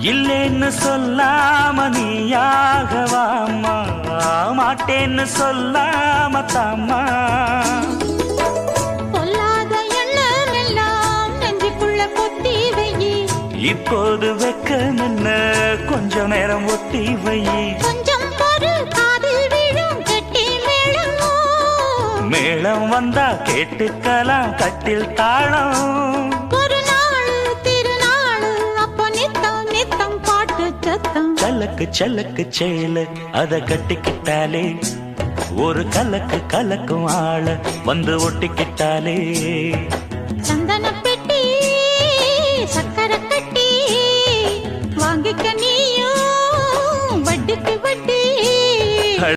மாட்டேன்னு சொல்லாம நீயாகவாமா மாட்டேன்னு சொல்லாம தாமா பொல்லாத எண்ணம் எல்லாம் நெஞ்சுக்குள்ள கொத்தி வையி. இப்போது வெக்க நின்ன கொஞ்ச நேரம் ஒத்தி வை கொஞ்சம் மேளம் வந்தா கேட்டுக்கலாம் கட்டில் தாளம். கலக்கு சலக்கு சேல. அத கட்டிக்கிட்டாலே ஒரு கலக்கு கலக்கு வாழ வந்து ஒட்டிக்கிட்டாலே. சந்தன பெட்டி கட்டி வாங்கிக்க நீயும் வட்டிக்கு வட்டி.